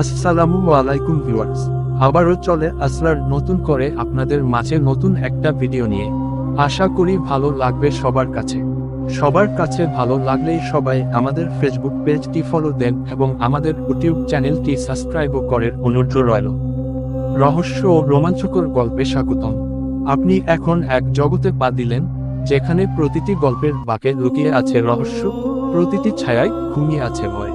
আসসালামু আলাইকুম ভিউয়ার্স। আবারও চলে আসলার নতুন করে আপনাদের মাঝে নতুন একটা ভিডিও নিয়ে। আশা করি ভালো লাগবে সবার কাছে। সবার কাছে ভালো লাগলেই সবাই আমাদের ফেসবুক পেজটি ফলো দেন এবং আমাদের ইউটিউব চ্যানেলটি সাবস্ক্রাইবও করার অনুরোধ রইল। রহস্য ও রোমাঞ্চকর গল্পে স্বাগতম। আপনি এখন এক জগতে পা দিলেন, যেখানে প্রতিটি গল্পের বাঁকে লুকিয়ে আছে রহস্য, প্রতিটি ছায়ায় ঘুমিয়ে আছে ভয়।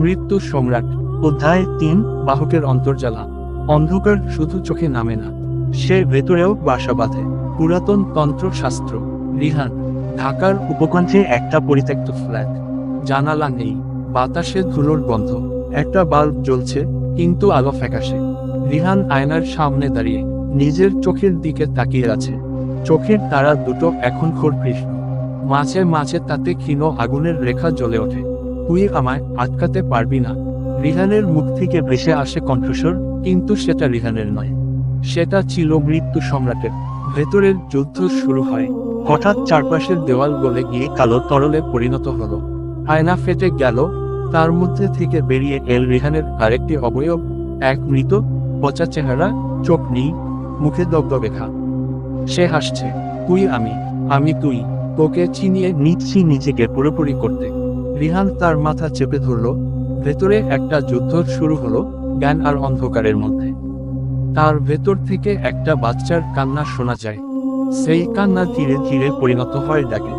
মৃত্যু সম্রাট অধ্যায় তিন, বাহকের অন্তর্জালা অন্ধকার শুধু চোখে নামে না, সে ভেতরেও বাসা বাঁধে। পুরাতন তন্ত্রশাস্ত্র, রিহান, ঢাকার উপকণ্ঠে একটা পরিত্যক্ত ফ্ল্যাট। জানালা নেই, বাতাসে ধুলোর গন্ধ, একটা বাল্ব জ্বলছে, কিন্তু আলো ফ্যাকাশে। রিহান আয়নার সামনে দাঁড়িয়ে, নিজের চোখের দিকে তাকিয়ে আছে। চোখের তারা দুটো এখন কৃষ্ণ। মাঝে মাঝে তাতে ক্ষীণ আগুনের রেখা জ্বলে ওঠে। তুই আমায় আটকাতে পারবি না। রিহানের মুখ থেকে ভেসে আসে কণ্ঠস্বর, কিন্তু সেটা রিহানের নয়। সেটা ছিল মৃত্যু সম্রাটের। ভেতরের যুদ্ধ শুরু হয়। হঠাৎ চারপাশের দেওয়াল গলে গিয়ে কালো তরলে পরিণত হলো। আয়না ফেটে গেল। তার মধ্যে থেকে বেরিয়ে এল রিহানের আরেকটি অবয়ব, এক মৃত, পচা চেহারা, চোখ নেই মুখে দগদগেখা সে হাসছে, তুই আমি আমি তুই, তোকে চিনিয়ে নিচ্ছি নিজেকে পুরোপুরি করতে। রিহান তার মাথা চেপে ধরল। ভেতরে একটা যুদ্ধ শুরু হলো, জ্ঞান আর অন্ধকারের মধ্যে। তার ভেতর থেকে একটা বাচ্চার কান্না শোনা যায়। সেই কান্না ধীরে ধীরে পরিণত হয় ডাকে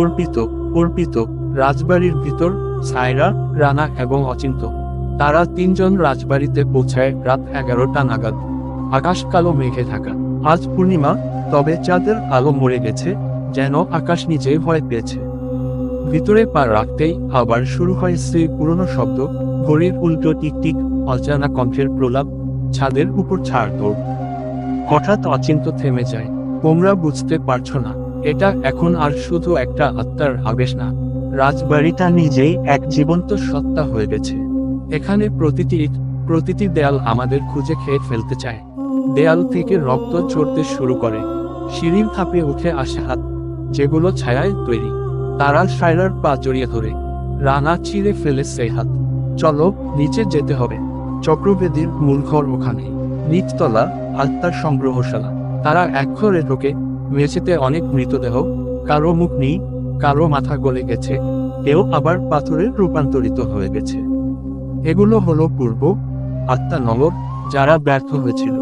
অর্পিত অর্পিত রাজবাড়ির ভিতর সায়রা, রানা এবং অচিন্ত। তারা তিনজন রাজবাড়িতে পৌঁছায় রাত এগারোটা নাগাদ। আকাশ কালো মেঘে থাকা আজ পূর্ণিমা, তবে চাঁদের আলো মরে গেছে, যেন আকাশ নিজেই ভয় পেয়েছে। ভিতরে পা রাখতেই আবার শুরু হয় সেই পুরনো শব্দ, ঘড়ির উল্টো টিকটিক, অজানা কণ্ঠের প্রলাপ, ছাদের উপর ছাড় দৌড়। হঠাৎ অচিন্ত থেমে যায়, তোমরা বুঝতে পারছ না, এটা এখন আর শুধু একটা আত্মার আবেশ না, রাজবাড়িটা নিজেই এক জীবন্ত সত্তা হয়ে গেছে। এখানে প্রতিটি প্রতিটি দেয়াল আমাদের খুঁজে খেয়ে ফেলতে চায়। দেয়াল থেকে রক্ত চড়তে শুরু করে, সিঁড়ির ধাপে উঠে আসে হাত, যেগুলো ছায়ায় তৈরি। তারা সায়রার পা জড়িয়ে ধরে। রানা ছিঁড়ে ফেলে সেই হাত চলো, নিচে যেতে হবে। চক্রবেদীর মূল ঘর ওখানে। নিচতলা, আত্মার সংগ্রহশালা। তারা এক ঘরে ঢোকে। মেঝেতে অনেক মৃতদেহ। কারও মুখ নেই, কারও মাথা গলে গেছে। কেউ আবার পাথরে রূপান্তরিত হয়ে গেছে। এগুলো হলো পূর্ব, আত্মা নগর, যারা ব্যর্থ হয়েছিল।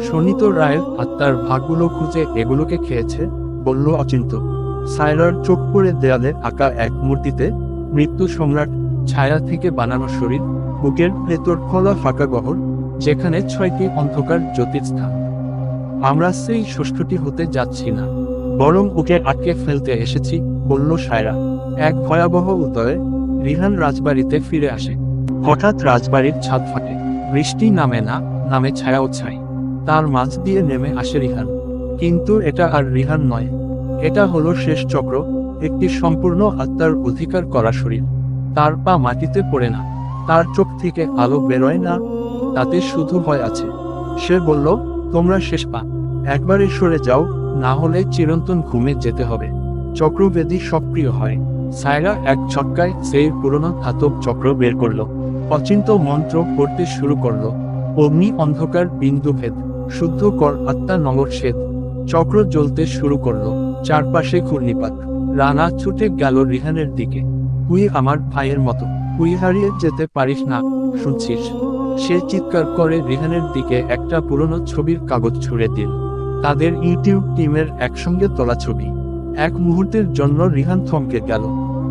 শনিত রায়ের আত্মার ভাগগুলো খুঁজে এগুলোকে খেয়েছে, বলল অচিন্ত সায়রার চোখ পড়ে দেয়ালে আঁকা এক মূর্তিতে মৃত্যু সম্রাট ছায়া থেকে বানানো শরীর, বুকের ভেতর খোলা ফাঁকা গহর যেখানে ছয়টি অন্ধকার জ্যোতির্স্থান। আমরা সেই ষষ্ঠটি হতে যাচ্ছি না, বরং ওকে আটকে ফেলতে এসেছি, বলল সায়রা এক ভয়াবহ উদয়ে রিহান রাজবাড়িতে ফিরে আসে। হঠাৎ রাজবাড়ির ছাদ ফাটে বৃষ্টি নামে না, নামে ছায়াও ছাই। তার মাঝ দিয়ে নেমে আসে রিহান। কিন্তু এটা আর রিহান নয়। এটা হলো শেষ চক্র, একটি সম্পূর্ণ আত্মার অধিকার করা শরীর। তার পা মাটিতে পড়ে না, তার চোখ থেকে আলো বেরোয় না, তাতে শুধু ভয় আছে। সে বলল, তোমরা শেষ পা, একবারে সরে যাও, না হলে চিরন্তন ঘুমে যেতে হবে। চক্রবেদী সক্রিয় হয়। সায়রা এক ছক্কায় সেই পুরনো ধাতব চক্র বের করল। অচিন্ত মন্ত্র পড়তে শুরু করল। অগ্নি অন্ধকার বিন্দু ভেদ শুদ্ধ কর আত্মা নগর সেদ। চক্র জ্বলতে শুরু করল। চারপাশে ঘূর্ণিপাত। রানা ছুটে গেল রিহানের দিকে। তুই আমার ভাইয়ের মতো, তুই হারিয়ে যেতে পারিস না, শুনছিস। সে চিৎকার করে রিহানের দিকে একটা পুরনো ছবির কাগজ ছুঁড়ে দিল। তাদের ইউটিউব টিমের একসঙ্গে তোলা ছবি। এক মুহূর্তের জন্য রিহান থমকে গেল।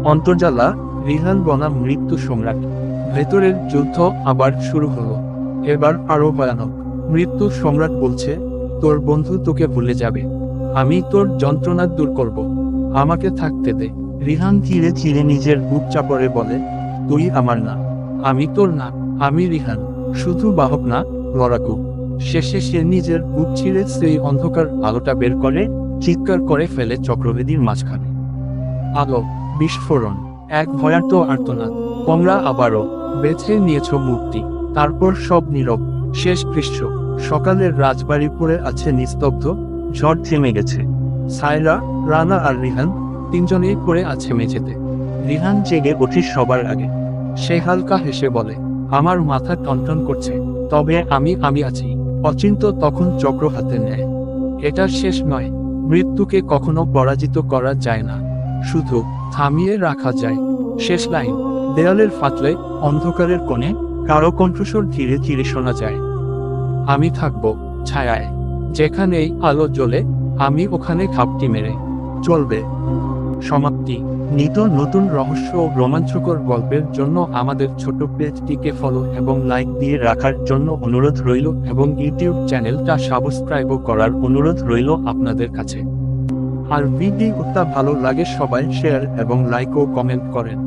অন্তর্জালা, রিহান বনাম মৃত্যু সম্রাট। ভেতরের যুদ্ধ আবার শুরু হলো। এবার আরও ভয়ানক। মৃত্যু সম্রাট বলছে, তোর বন্ধু তোকে ভুলে যাবে। আমি তোর যন্ত্রণা দূর করব। আমাকে থাকতে দে। রিহান ধীরে ধীরে নিজের বুক চাপড়ে বলে তুই আমার না। আমি তোর না আমি রিহান। শুধু বাহক না লড়াকু। শেষে সে নিজের বুক ছিঁড়ে সেই অন্ধকার আলোটা বের করে চিৎকার করে ফেলে চক্রবেদীর মাঝখানে। আলো বিস্ফোরণ এক ভয়ার্ত আর্তনাদ। তোমরা আবারও বেছে নিয়েছ মূর্তি। তারপর সব নীরব শেষ পৃষ্ঠ সকালের রাজবাড়ি পড়ে আছে নিস্তব্ধ ঝড় থেমে গেছে। সায়রা রানা আর রিহান তিনজনেই পড়ে আছে মেঝেতে। রিহান জেগে ওঠে সবার আগে। সে হালকা হেসে বলে আমার মাথা টনটন করছে তবে আমি আমি আছি। অচিন্ত তখন চক্র হাতে নেয়। এটা শেষ নয় মৃত্যুকে কখনো পরাজিত করা যায় না। শুধু থামিয়ে রাখা যায়। শেষ লাইন দেয়ালের ফাটলে অন্ধকারের কোণে কারও কণ্ঠস্বর ধীরে ধীরে শোনা যায়। আমি থাকব ছায়ায়। যেখানেই আলো জ্বলে আমি ওখানে খাপটি মেরে। চলবে। সমাপ্তি। নিত নতুন রহস্য ও রোমাঞ্চকর গল্পের জন্য আমাদের ছোট পেজটিকে ফলো এবং লাইক দিয়ে রাখার জন্য অনুরোধ রইল এবং ইউটিউব চ্যানেলটা সাবস্ক্রাইবও করার অনুরোধ রইল আপনাদের কাছে। আর ভিডিওটা ভালো লাগে সবাই শেয়ার এবং লাইক ও কমেন্ট করেন।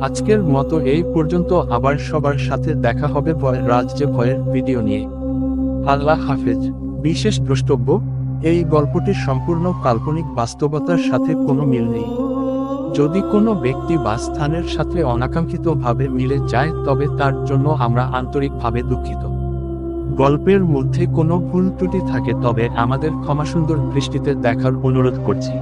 আজকের মতো এই পর্যন্ত আবার সবার সাথে দেখা হবে ভয় রাজ্যে ভয়ের ভিডিও নিয়ে। আল্লাহ হাফেজ। বিশেষ দ্রষ্টব্য, এই গল্পটির সম্পূর্ণ কাল্পনিক বাস্তবতার সাথে কোনো মিল নেই। যদি কোনো ব্যক্তি বা স্থানের সাথে অনাকাঙ্ক্ষিতভাবে মিলে যায়, তবে তার জন্য আমরা আন্তরিকভাবে দুঃখিত। গল্পের মধ্যে কোনো ভুল ত্রুটি থাকে, তবে আমাদের ক্ষমাসুন্দর দৃষ্টিতে দেখার অনুরোধ করছি।